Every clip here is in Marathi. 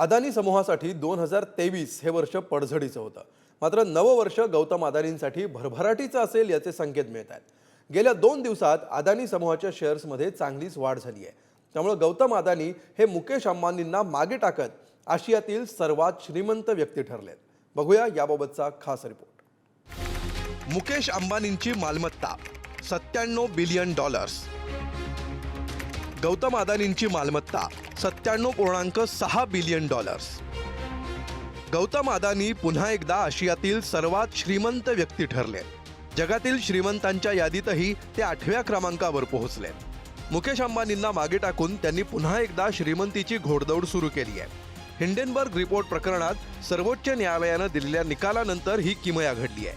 अदानी समूहासाठी दोन हजार तेवीस हे वर्ष पडझडीचं होतं. मात्र नववर्ष गौतम अदानींसाठी भरभराटीचं असेल याचे संकेत मिळत आहेत. गेल्या दोन दिवसात अदानी समूहाच्या शेअर्समध्ये चांगलीच वाढ झाली आहे. त्यामुळे गौतम अदानी हे मुकेश अंबानींना मागे टाकत आशियातील सर्वात श्रीमंत व्यक्ती ठरलेत. बघूया याबाबतचा खास रिपोर्ट. मुकेश अंबानींची मालमत्ता सत्त्याण्णव बिलियन डॉलर्स गौतम अदानींची मालमत्ता सत्त्याण्णव पूर्णांक सहा बिलियन डॉलर्स गौतम अदानी पुन्हा एकदा आशियातील सर्वात श्रीमंत व्यक्ती ठरले. जगातील श्रीमंतांच्या यादीतही ते आठव्या क्रमांकावर पोहोचले. मुकेश अंबानींना मागे टाकून त्यांनी पुन्हा एकदा श्रीमंतीची घोडदौड सुरू केली आहे. हिंडेनबर्ग रिपोर्ट प्रकरणात सर्वोच्च न्यायालयानं दिलेल्या निकालानंतर ही किमया घडली आहे.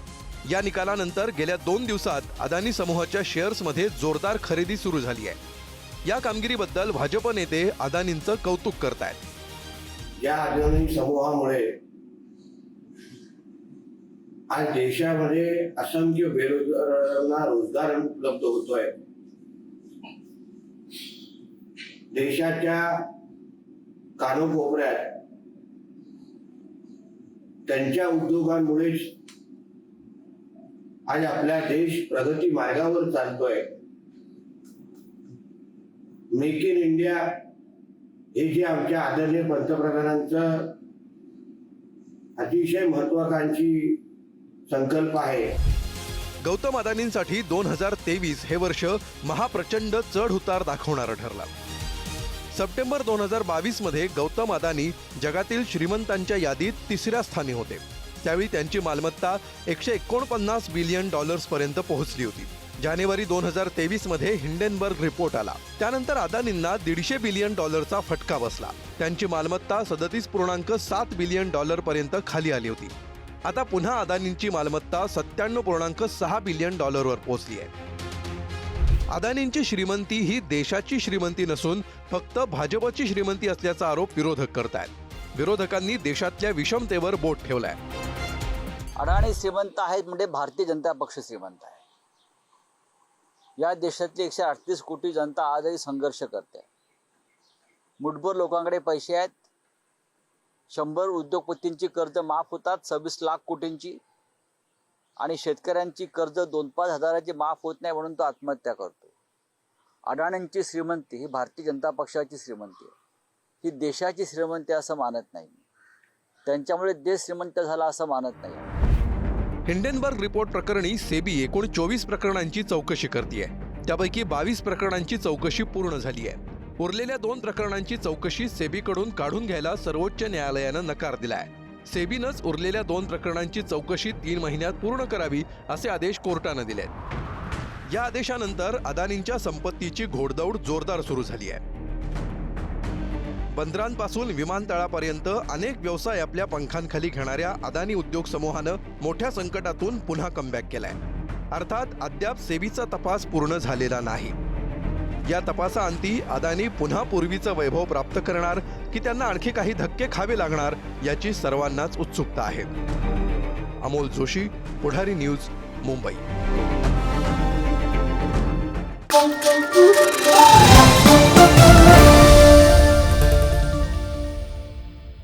या निकालानंतर गेल्या दोन दिवसात अदानी समूहाच्या शेअर्समध्ये जोरदार खरेदी सुरू झाली आहे. या कामगिरीबद्दल भाजप नेते अदानींचं कौतुक करतायत. या अदानी समूहामुळे आज देशामध्ये असंख्य बेरोजगारांना रोजगार उपलब्ध होतोय. देशाच्या कानोकोपऱ्यात त्यांच्या उद्योगांमुळेच आज आपला देश प्रगती मार्गावर चालतोय. मेक इन इंडिया हे जे आमच्या आदरणीय पंतप्रधानांचं अतिशय महत्वाकांक्षी संकल्प आहे. गौतम अदानींसाठी दोन हजार तेवीस हे वर्ष महाप्रचंड चढ उतार दाखवणारं ठरलं. सप्टेंबर दोन हजार बावीसमध्ये गौतम अदानी जगातील श्रीमंतांच्या यादीत तिसऱ्या स्थानी होते. त्यावेळी त्यांची मालमत्ता एकशे एकोणपन्नास बिलियन डॉलर्स पर्यंत पोहोचली होती. जानेवारी दोन हजार तेवीसमध्ये हिंडेनबर्ग रिपोर्ट आला. त्यानंतर अदानींना दीडशे बिलियन डॉलरचा फटका बसला. त्यांची मालमत्ता सदतीस पूर्णांक सात बिलियन डॉलर पर्यंत खाली आली होती. आता पुन्हा अदानींची मालमत्ता सत्त्याण्णव पूर्णांक सहा बिलियन डॉलरवर पोहोचली आहे. अदानींची श्रीमंती ही देशाची श्रीमंती नसून फक्त भाजपची श्रीमंती असल्याचा आरोप विरोधक करतायत. विरोधकांनी देशातल्या विषमतेवर बोट ठेवलाय. अडाणी श्रीमंत आहेत म्हणजे भारतीय जनता पक्ष श्रीमंत आहे. या देशातली एकशे अडतीस कोटी जनता आजही संघर्ष करते. मुठभर लोकांकडे पैसे आहेत. शंभर उद्योगपतींची कर्ज माफ होतात सव्वीस लाख कोटींची. आणि शेतकऱ्यांची कर्ज दोन पाच हजाराची माफ होत नाही म्हणून तो आत्महत्या करतो. अडाण्यांची श्रीमंती ही भारतीय जनता पक्षाची श्रीमंती आहे. ही देशाची श्रीमंती असं मानत नाही त्यांच्यामुळे देश श्रीमंत झाला असं मानत नाही. हिंडेनबर्ग रिपोर्ट प्रकरणी सेबी एकूण चोवीस प्रकरणांची चौकशी करते त्यापैकी बावीस प्रकरणांची चौकशी पूर्ण झाली आहे उरलेल्या दोन प्रकरणांची चौकशी सेबीकडून काढून घ्यायला सर्वोच्च न्यायालयानं नकार दिलाय. सेबीनंच उरलेल्या दोन प्रकरणांची चौकशी तीन महिन्यात पूर्ण करावी असे आदेश कोर्टानं दिले या आदेशानंतर अदानींच्या संपत्तीची घोडदौड जोरदार सुरू झाली आहे बंदरांपासून विमानतळापर्यंत अनेक व्यवसाय आपल्या पंखांखाली घेणाऱ्या अदानी उद्योग समूहानं मोठ्या संकटातून पुन्हा कमबॅक केलाय. अर्थात अद्याप सेबीचा तपास पूर्ण झालेला नाही. या तपासाअंती अदानी पुन्हा पूर्वीचं वैभव प्राप्त करणार की त्यांना आणखी काही धक्के खावे लागणार याची सर्वांनाच उत्सुकता आहे. अमोल जोशी पुढारी न्यूज मुंबई.